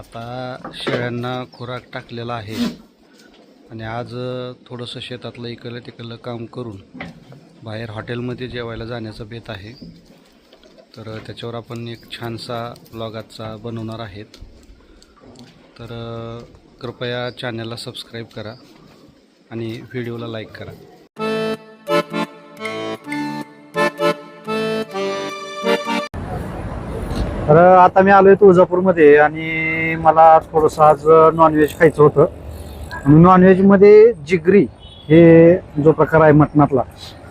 आता शेळ्यांना खुराक टाकलेला आहे. आणि आज थोडंसं शेतातलं इकडलं तिकडलं काम करून बाहेर हॉटेलमध्ये जेवायला जाण्याचा बेत आहे. तर त्याच्यावर आपण एक छानसा ब्लॉग आजचा बनवणार आहेत. तर कृपया चॅनलला सबस्क्राईब करा आणि व्हिडिओला लाईक करा. तर आता मी आलोय तुळजापूरमध्ये आणि मला थोडंसं आज नॉनव्हेज खायचं होतं. आणि नॉनव्हेजमध्ये जिगरी हे जो प्रकार आहे मटणातला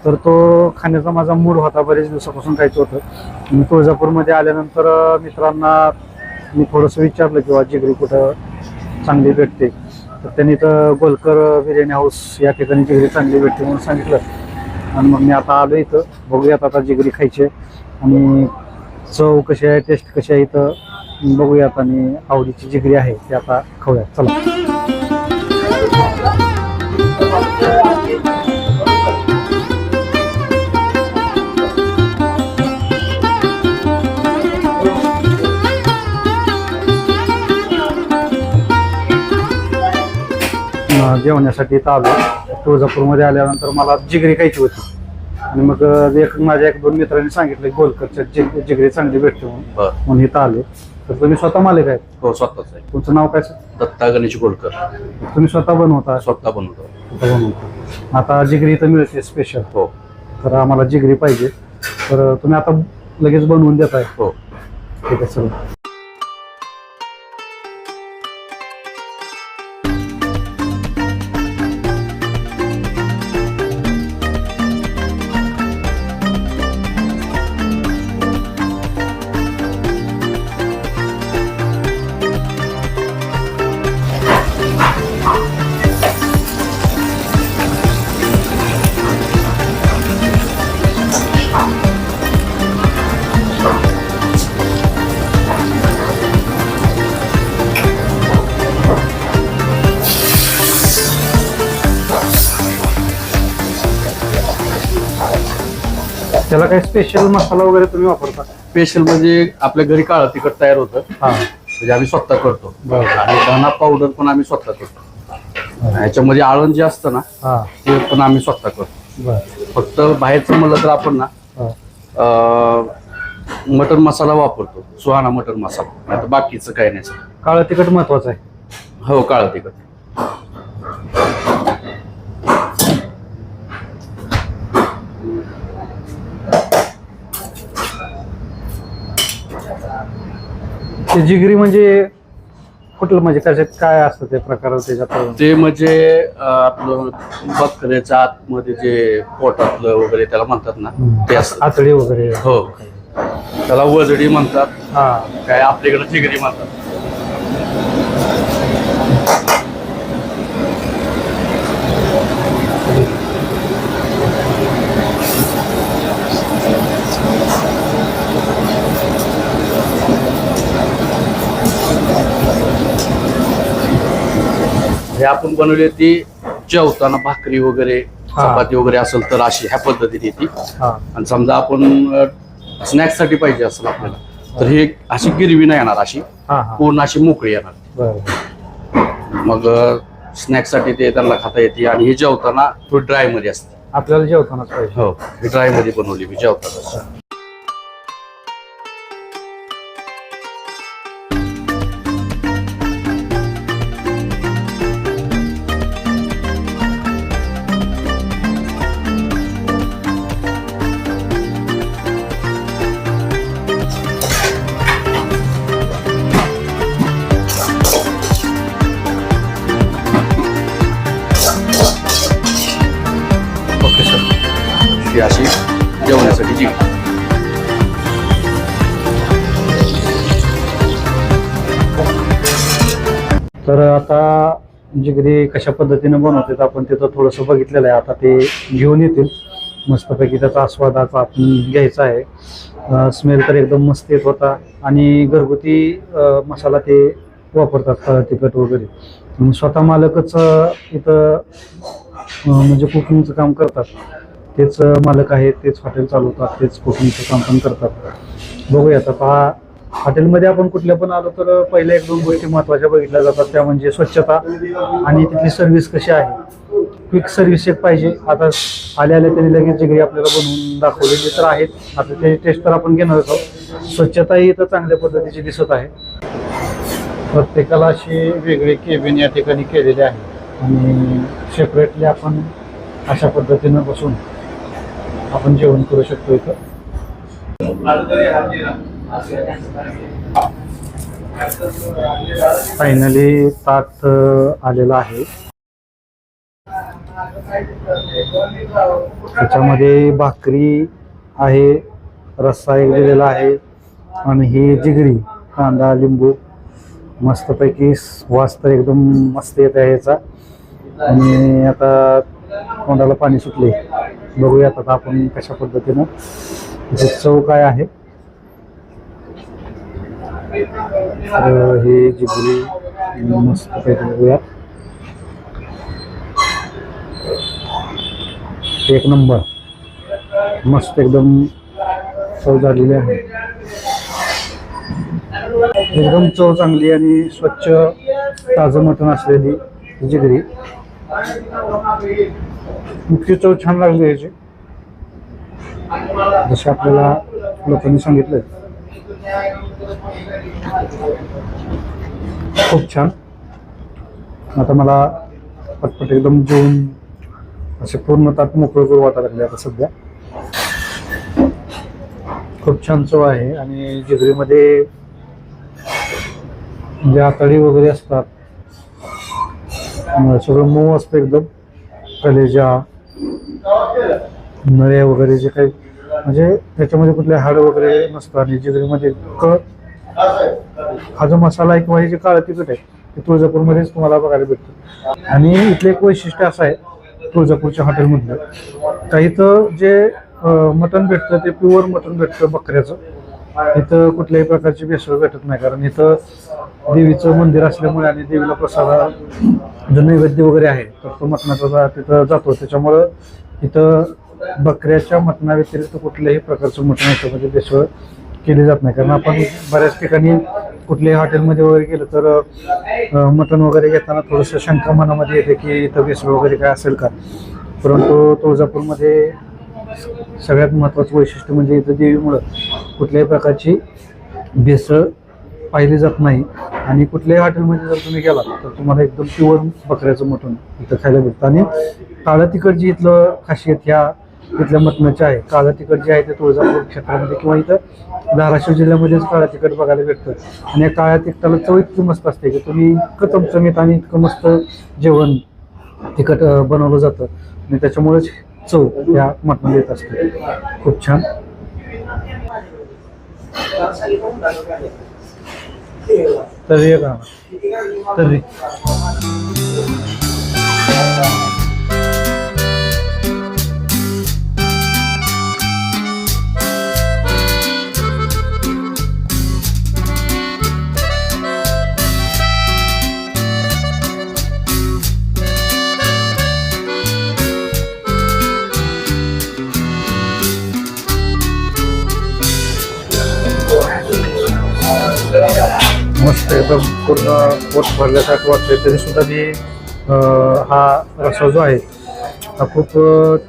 तर तो खाण्याचा माझा मूड होता बरेच दिवसापासून खायचं होतं. तुळजापूरमध्ये आल्यानंतर मित्रांना मी थोडंसं विचारलं किंवा जिगरी कुठं चांगली भेटते? तर त्यांनी तर गोलकर बिर्याणी हाऊस या ठिकाणी जिगरी चांगली भेटते म्हणून सांगितलं. आणि मग मी आता आलो इथं. बघूयात आता जिगरी खायची आहे. आणि चव कशी आहे टेस्ट कशी आहे इथं. बघूयात आणि आवडीची जिगरी आहे ती आता खाऊयात चला. जेवण्यासाठी इथं आलो. तुळजापूरमध्ये आल्यानंतर मला जिगरी खायची होती. आणि मग एक माझ्या एक दोन मित्रांनी सांगितलं गोलकरच्या जिग- जिगरी चांगली भेटते म्हणून. म्हणून इथं आले. तर तुम्ही स्वतः मालिक आहेत हो स्वतःच आहे. तुमचं नाव काय सर? दत्ता गणेश गोलकर तुम्ही स्वतः बनवता? स्वतः बनवतो. स्वतः बनवता. आता जिगरी इथं मिळते स्पेशल हो. तर आम्हाला जिगरी पाहिजे. तर तुम्ही आता लगेच बनवून देताय. हो. ठीक आहे सर त्याला काही स्पेशल मसाला वगैरे तुम्ही वापरता? स्पेशल म्हणजे आपल्या घरी काळं तिखट तयार होतं. हा. म्हणजे आम्ही स्वतः करतो. आणि धना पावडर पण आम्ही स्वतः करतो. ह्याच्यामध्ये आळण जे असतं ना ते पण आम्ही स्वतः करतो. फक्त बाहेरचं म्हणलं तर आपण ना मटन मसाला वापरतो. सुहाना मटन मसाला. नाही तर बाकीचं काही नाही. काळं तिखट महत्वाचं आहे. हो काळं तिखट. ते जिगरी म्हणजे कुठलं म्हणजे कशात काय असतं ते प्रकार त्याच्यात? ते म्हणजे अं, आपलं बकऱ्याच्या आतमध्ये जे पोटातलं वगैरे त्याला म्हणतात ना ते असतं. आतडी वगैरे. हो. त्याला वजडी म्हणतात. हा. काय आपल्याकडे चिगरी म्हणतात. आपण बनवली ती जेवताना भाकरी वगैरे. चपाती वगैरे असेल तर अशी ह्या पद्धतीने ती. हा. आणि समजा आपण स्नॅक्ससाठी पाहिजे असेल आपल्याला तर ही अशी गिरवी नाही येणार अशी. पूर्ण अशी मोकळी येणार. मग स्नॅक्ससाठी ते त्यांना खाता येते आणि हे जेवताना थोडी ड्रायमध्ये असते. आपल्याला हो ही ड्रायमध्ये बनवली मी जेवताना तर आता म्हणजे जिगरी कशा पद्धतीनं बनवतात आपण तिथं थोडंसं बघितलेलं आहे. आता ते घेऊन येतील. मस्तपैकी त्याचा आस्वादाचा आपण घ्यायचा आहे. स्मेल तर एकदम मस्त येत होता. आणि घरगुती मसाला ते वापरतात तिखट वगैरे. स्वतः मालकच इथं म्हणजे कुकिंगचं काम करतात. तेच मालक आहेत तेच हॉटेल चालवतात तेच कुकिंगचं काम पण करतात. बघूया आता हॉटेलमध्ये आपण कुठल्या पण आलो तर पहिल्या एक दोन गोष्टी महत्त्वाच्या बघितल्या जातात. त्या म्हणजे स्वच्छता आणि तिथली सर्व्हिस कशी आहे. क्विक सर्व्हिस एक पाहिजे. आता आल्या आल्या त्यांनी लगेच जिगरी आपल्याला बनवून दाखवलेली तर आहेत. आता त्याची टेस्ट तर आपण घेणार आहोत. स्वच्छताही इथं चांगल्या पद्धतीची दिसत आहे. प्रत्येकाला अशी वेगळी केबिन या ठिकाणी केलेली आहे. आणि सेपरेटली आपण अशा पद्धतीनं बसून आपण जेवण करू शकतो इथं. फायनली ताट आलेला आहे. त्याच्यामध्ये भाकरी आहे रस्सा एक दिलेला आहे आणि ही जिगरी कांदा लिंबू मस्तपैकी वास तर एकदम मस्त येत आहे याचा आणि आता तोंडाला पाणी सुटले बघूया आता आपण कशा पद्धतीनं. चव काय आहे तर हे जिगरी मस्त बघूया एक नंबर. मस्त एकदम चव झालेली आहे. एकदम चव चांगली आणि स्वच्छ ताजं मटण असलेली जिगरी मुख्य चव छान लागली याची. जसे आपल्याला लोकांनी सांगितलं खूप छान. आता मला पटपट एकदम जेवून असे पूर्ण ताट मोकळं करू वाटायला लागले आता सध्या. खूप छान चव आहे आणि जिगरीमध्ये जे आतडी वगैरे असतात सगळं मऊ असतं एकदम. कलेजा नळ्या वगैरे जे काही म्हणजे त्याच्यामध्ये कुठले हाड वगैरे नसतं आणि जिगरीमध्ये क हा जो मसाला आहे किंवा हे जे काळं तिखट आहे ते तुळजापूरमध्येच तुम्हाला बघायला भेटतं. आणि इथलं एक वैशिष्ट्य असं आहे तुळजापूरच्या हॉटेलमधलं. काही इथं जे मटण भेटतं ते प्युअर मटण भेटतं बकऱ्याचं. इथं कुठल्याही प्रकारची भेसळ भेटत नाही कारण इथं देवीचं मंदिर असल्यामुळे आणि देवीला प्रसाद जो नैवेद्य वगैरे आहे तर तो मटणाचा जा- तिथं जातो. त्याच्यामुळं इथं बकऱ्याच्या मटणाव्यतिरिक्त कुठल्याही प्रकारचं मटण याच्यामध्ये म्हणजे भेसळ केली जात नाही. कारण आपण बऱ्याच ठिकाणी कुठल्याही हॉटेलमध्ये वगैरे गेलं तर मटण वगैरे घेताना थोडंसं शंका मनामध्ये येते की इथं भेसळ वगैरे काय असेल का? परंतु तुळजापूरमध्ये सगळ्यात महत्त्वाचं वैशिष्ट्य म्हणजे इथं देवीमुळं कुठल्याही प्रकारची भेसळ पाहिली जात नाही. आणि कुठल्याही हॉटेलमध्ये जर तुम्ही गेलात तर तुम्हाला एकदम प्युअर बकऱ्याचं मटण इथं खायला भेटतं. आणि काळं तिकडची इथलं खासियत ह्या इथल्या मटणाची आहे. काळा तिखट जे आहे ते तुळजापूर क्षेत्रामध्ये किंवा इथं धाराशिव जिल्ह्यामध्येच काळा तिखट बघायला भेटतं. आणि या काळ्या तिखटाला चव इतकी मस्त असते की तुम्ही इतकं चमचमीत आणि इतकं मस्त जेवण तिखट बनवलं जातं. आणि त्याच्यामुळेच चव या मटणाला येत असते. खूप छान. तर्री का तर्री. मस्त एकदम पूर्ण पोट भरल्यासारखं वाटतंय. तरी तरीसुद्धा मी हा रस्सा जो आहे हा खूप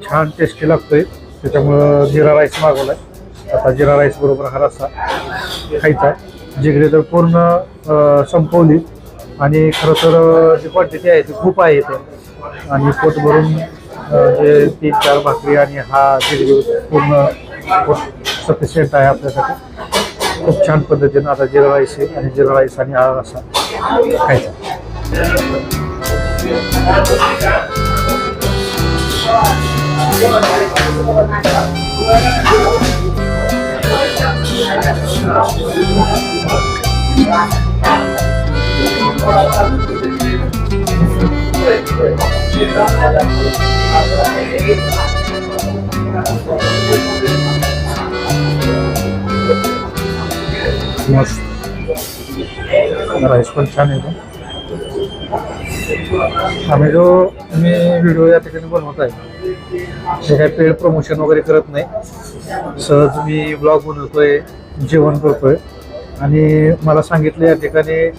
छान टेस्टी लागतो आहे त्याच्यामुळं जिरा राईस मागवला आहे आता जिरा राईस बरोबर हा रस्सा खायचा. जिकडे तर पूर्ण संपवली. आणि खरं तर जी क्वांटिटी आहे ती खूप आहे इथे. आणि पोट भरून जे तीन चार भाकरी आणि हा जिगरी पूर्ण सफिशियंट आहे आपल्यासाठी. खूप छान पद्धतीनं आता जिरा राईस आहे आणि जिरा राईस आणि आळा रसा खायचा. मस्त राईस पण छान आहे आम्ही जो मी व्हिडिओ या ठिकाणी बनवत आहे ते काही पेड प्रमोशन वगैरे करत नाही सहज मी ब्लॉग बनवतोय जेवण करतोय आणि मला सांगितलं या ठिकाणी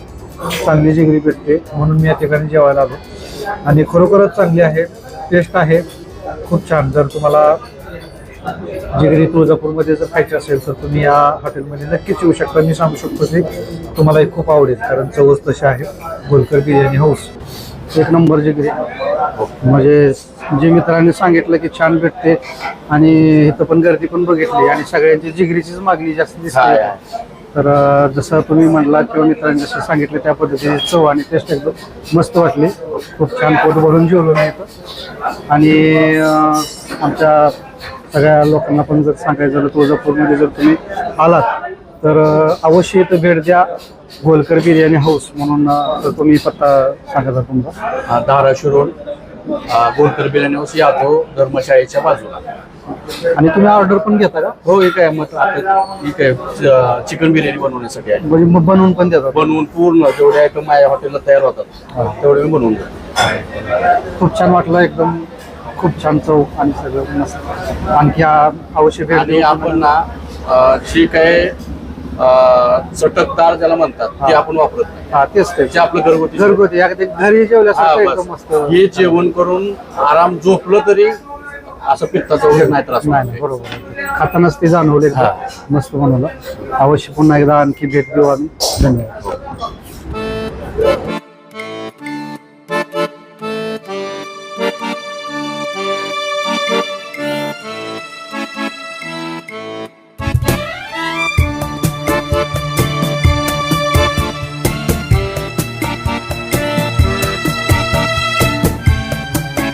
चांगली जिगरी भेटते म्हणून मी या ठिकाणी जेवायला आलो. आणि खरोखरच चांगली आहे टेस्ट आहे. खूप छान. जर तुम्हाला जिगरी तुळजापूरमध्ये जर खायची असेल तर तुम्ही या हॉटेलमध्ये नक्कीच येऊ शकता. मी सांगू शकतो की तुम्हाला हे खूप आवडेल कारण चवच तशी आहे. गोलकर बिर्याणी हाऊस. एक नंबर जिगरी म्हणजे जे मित्रांनी सांगितलं की छान भेटते आणि इथं पण गर्दी पण बघितली आणि सगळ्यांची जिगरीचीच मागणी जास्त दिसते. तर जसं तुम्ही म्हणला किंवा मित्रांनी जसं सांगितलं त्या पद्धतीने चव आणि टेस्ट एकदम मस्त वाटली. खूप छान पोट भरून जेवलो इथं. आणि आमच्या सगळ्या लोकांना पण जर सांगायचं झालं तुळजापूरमध्ये जर तुम्ही आलात तर अवश्य इथं भेट द्या. गोलकर बिर्याणी हाऊस म्हणून तर तुम्ही पत्ता सांगायचा तुमचा. धाराशिव रोड गोलकर बिर्याणी हाऊस यादव धर्मशाळेच्या बाजूला. आणि तुम्ही ऑर्डर पण घेता का? हो एक आहे मग आता ठीक आहे चिकन बिर्याणी बनवण्यासाठी आहे. म्हणजे मग बनवून पण देतात. बनवून पूर्ण जेवढे आयटम माझ्या हॉटेलला तयार होतात तेवढे मी बनवून देतो. खूप छान वाटलं एकदम. खूप छान चव आणि सगळं मस्त. आणखी आ- अवश्य भेट आणि देऊ. आपण ना अ, जी काय अ, चटकदार ज्याला म्हणतात ते हा. आपण वापरत नाही. हा तेच ते. जे आपलं घरगुती घरगुती अगदी घरी हा, जेवल्यासारखं बस. एकदम मस्त. हे जेवण करून आराम झोपलं तरी असं पित्ताचा वगैरे नाही त्रास नाही बरोबर. खातानाच ते जाणवले. हा. मस्त बनवलं. अवश्य पुन्हा एकदा आणखी भेट देऊ आम्ही. धन्यवाद.